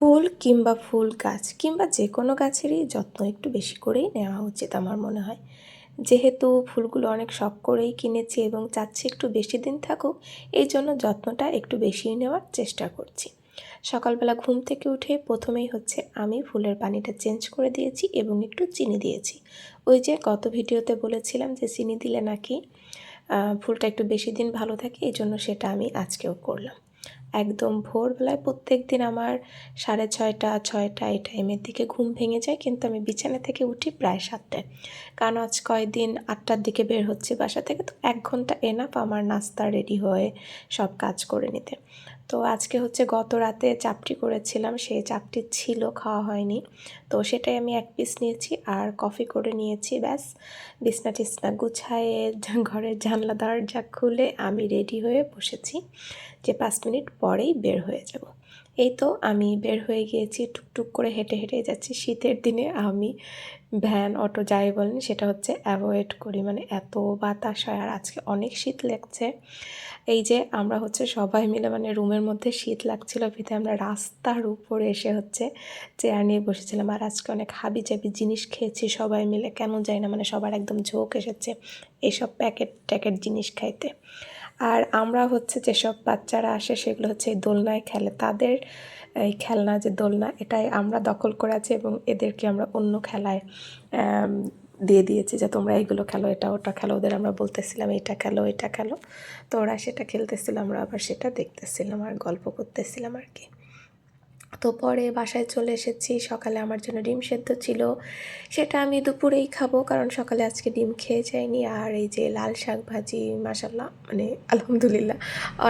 ফুল কিংবা ফুল গাছ কিংবা যে কোনো গাছেরই যত্ন একটু বেশি করেই নেওয়া উচিত আমার মনে হয়। যেহেতু ফুলগুলো অনেক শখ করেই কিনেছি এবং চাচ্ছি একটু বেশি দিন থাকুক, এই জন্য যত্নটা একটু বেশিই নেওয়ার চেষ্টা করছি। সকালবেলা ঘুম থেকে উঠে প্রথমেই হচ্ছে আমি ফুলের পানিটা চেঞ্জ করে দিয়েছি এবং একটু চিনি দিয়েছি। ওই যে গত ভিডিওতে বলেছিলাম যে চিনি দিলে নাকি ফুলটা একটু বেশি দিন ভালো থাকে, এই জন্য সেটা আমি আজকেও করলাম। একদম ভোরবেলায় প্রত্যেক দিন আমার সাড়ে ছয়টা ছয়টা এই টাইমের দিকে ঘুম ভেঙে যায়, কিন্তু আমি বিছানা থেকে উঠি প্রায় সাতটায়। কারণ আজ কয়েকদিন আটটার দিকে বের হচ্ছে বাসা থেকে, তো এক ঘণ্টা এনাফ আমার নাস্তা রেডি হয়ে সব কাজ করে নিতে। তো আজকে হচ্ছে গত রাতে চাপটি করেছিলাম, সেই চাপটি ছিল, খাওয়া হয়নি। তো সেটাই আমি এক পিস নিয়েছি আর কফি করে নিয়েছি, ব্যাস। বিছনা টিসনা গুছায়ে, ঘরের জানলা দরজা খুলে আমি রেডি হয়ে বসেছি। যে পাঁচ মিনিট পরেই বের হয়ে যাব। এই তো আমি বের হয়ে গিয়েছি, টুকটুক করে হেঁটে হেঁটে যাচ্ছি। শীতের দিনে আমি ভ্যান, অটো যাই বলেন, সেটা হচ্ছে অ্যাভয়েড করি। মানে এত বাতাস হয়, আর আজকে অনেক শীত লাগছে। এই যে আমরা হচ্ছে সবাই মিলে মানে রুমের মধ্যে শীত লাগছিল, ভিতরে আমরা রাস্তার উপরে এসে হচ্ছে চেয়ার নিয়ে বসেছিলাম। আর আজকে অনেক হাবি চাবি জিনিস খেয়েছি সবাই মিলে। কেন যাই না মানে সবার একদম ঝোঁক এসেছে এইসব প্যাকেট ট্যাকেট জিনিস খাইতে। আর আমরা হচ্ছে যেসব বাচ্চারা আসে, সেগুলো হচ্ছে এই দোলনায় খেলে। তাদের, এই খেলনা যে দোলনা, এটাই আমরা দখল করে আছি এবং এদেরকে আমরা অন্য খেলায় দিয়ে দিয়েছি যে তোমরা এইগুলো খেলো, এটা ওটা খেলো, ওদের আমরা বলতেছিলাম এটা খেলো এটা খেলো। তো ওরা সেটা খেলতেছিল আমরা আবার সেটা দেখতেছিলাম আর গল্প করতেছিলাম আর কি। তো পরে বাসায় চলে এসেছি। সকালে আমার জন্য ডিম সেদ্ধ ছিল। সেটা আমি দুপুরেই খাব কারণ সকালে আজকে ডিম খেয়ে যাইনি। আর এই যে লাল শাক ভাজি মাসাল্লাহ মানে আলহামদুলিল্লাহ,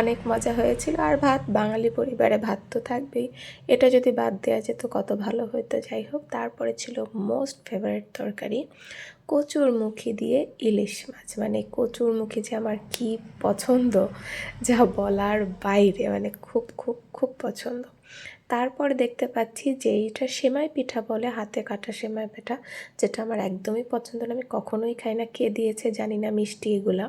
অনেক মজা হয়েছিল। আর ভাত, বাঙালি পরিবারে ভাত তো থাকবেই। এটা যদি বাদ দেওয়া যেত, কত ভালো হতো যাই হোক, তারপরে ছিল মোস্ট ফেভারিট তরকারি কচুর মুখি দিয়ে ইলিশ মাছ। মানে কচুর মুখি যে আমার কি পছন্দ, যা বলার বাইরে মানে খুব খুব খুব পছন্দ। তারপর দেখতে পাচ্ছি যে এইটা সেমাই পিঠা বলে, হাতে কাটা সেমাই পিঠা, যেটা আমার একদমই পছন্দ না। আমি কখনোই খাই না। কে দিয়েছে জানি না, মিষ্টি এগুলা।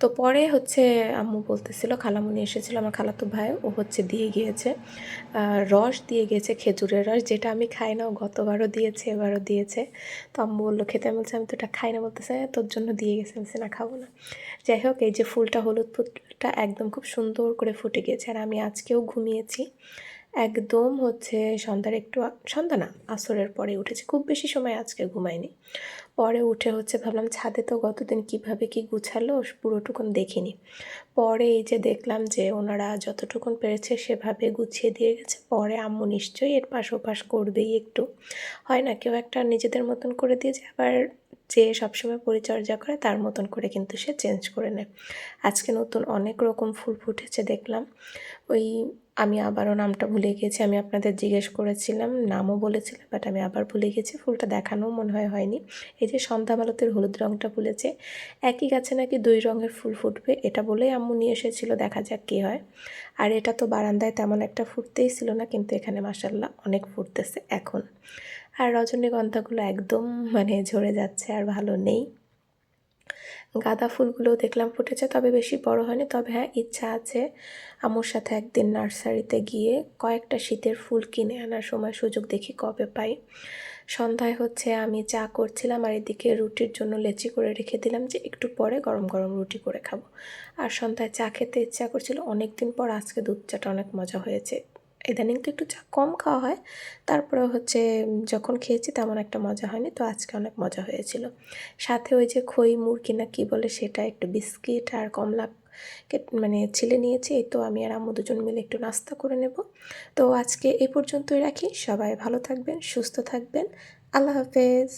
তো পরে হচ্ছে আম্মু বলতেছিল, খালামুনি এসেছিল, আমার খালাতো ভাই, ও হচ্ছে দিয়ে গিয়েছে রস দিয়ে গিয়েছে, খেজুরের রস, যেটা আমি খাই না, ও গতবারও দিয়েছে, এবারও দিয়েছে। তো আম্মু বলল, খেতে বলছে, আমি তো এটা খাই না, বলতেছে তোর জন্য দিয়ে গেছে। আমি না, খাব না। যাই হোক, এই যে ফুলটা, হলুদ ফুলটা একদম খুব সুন্দর করে ফুটে গিয়েছে, আর আমি আজকেও ঘুমিয়েছি। একদম হচ্ছে সন্ধ্যার একটু সন্ধ্যা না, আসরের পরে উঠেছি। খুব বেশি সময় আজকে ঘুমাইনি। পরে উঠে হচ্ছে ভাবলাম, ছাদে তো গতদিন কীভাবে কি গুছালো, পুরোটুকুন দেখিনি। পরে এই যে দেখলাম যে ওনারা যতটুকুন পেরেছে সেভাবে গুছিয়ে দিয়ে গেছে। পরে আম্মু নিশ্চয়ই এর পাশ ওপাশ করবেই একটু। হয় না, কেউ একটা নিজেদের মতন করে দিয়েছে আবার যে সবসময় পরিচর্যা করে তার মতন করে কিন্তু সে চেঞ্জ করে নেয়। আজকে নতুন অনেক রকম ফুল ফুটেছে দেখলাম। ওই আমি আবারও নামটা ভুলে গিয়েছি, আমি আপনাদের জিজ্ঞেস করেছিলাম, নামও বলেছিলাম বাট আমি আবার ভুলে গেছি ফুলটা দেখানো মনে হয় হয়নি। এই যে সন্ধ্যা মালতের হলুদ রঙটা ফুলেছে, একই গাছে নাকি দুই রঙের ফুল ফুটবে, এটা বলেই আম্মু নিয়ে এসেছিল, দেখা যাক কী হয়। আর এটা তো বারান্দায় তেমন একটা ফুটতেই ছিল না, কিন্তু এখানে মাসাল্লাহ অনেক ফুটতেছে এখন। আর রজনীগন্ধাগুলো একদম মানে ঝরে যাচ্ছে, আর ভালো নেই। গাঁদা ফুলগুলো দেখলাম ফুটেছে, তবে বেশি বড় হয়নি। তবে হ্যাঁ ইচ্ছা আছে আমার সাথে একদিন নার্সারিতে গিয়ে কয়েকটা শীতের ফুল কিনে আনার সময় সুযোগ দেখি কবে পাই। সন্ধ্যায় হচ্ছে আমি চা করছিলাম আর এদিকে রুটির জন্য লেচি করে রেখে দিলাম যে একটু পরে গরম গরম রুটি করে খাব। আর সন্ধ্যায় চা খেতে ইচ্ছা করছিল অনেক দিন পর আজকে দুধ চাটা অনেক মজা হয়েছে। ইদানিং তো একটু চা কম খাওয়া হয়। তারপরে হচ্ছে যখন খেয়েছি তেমন একটা মজা হয়নি, তো আজকে অনেক মজা হয়েছিল। সাথে ওই যে খই, মুরগি না কী বলে সেটা একটু বিস্কিট আর কমলা মানে ছিলে নিয়েছি, এই তো আমি আর আম্মু দুজন মিলে একটু নাস্তা করে নেব। তো আজকে এই পর্যন্তই রাখি, সবাই ভালো থাকবেন, সুস্থ থাকবেন, আল্লাহ হাফেজ।